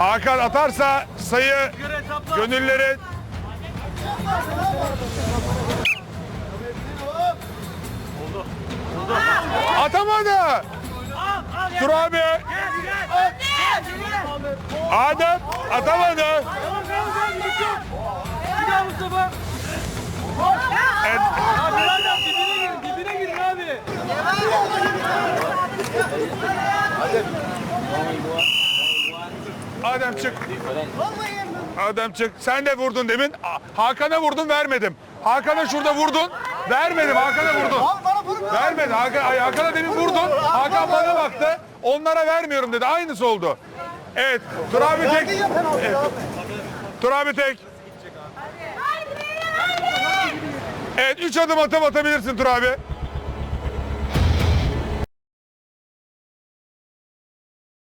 Hakan atarsa sayı gönüllerin. Atamadı. Tur abi. Adem atamadı. Evet. Abi adam dibine girin, dibine girin abi. Adem çık. Adem çık. Sen de vurdun demin. Hakan'a vurdun vermedim. Hakan'a şurada vurdun. Vermedim. Hakan'a vurdun. Vermedi. Hakan, ay, Hakan'a demin vurdun. Hakan bana baktı. Onlara vermiyorum dedi. Aynısı oldu. Evet. Tur abi tek. Evet. Tur abi tek. Evet. Üç adım atam atabilirsin Tur abi.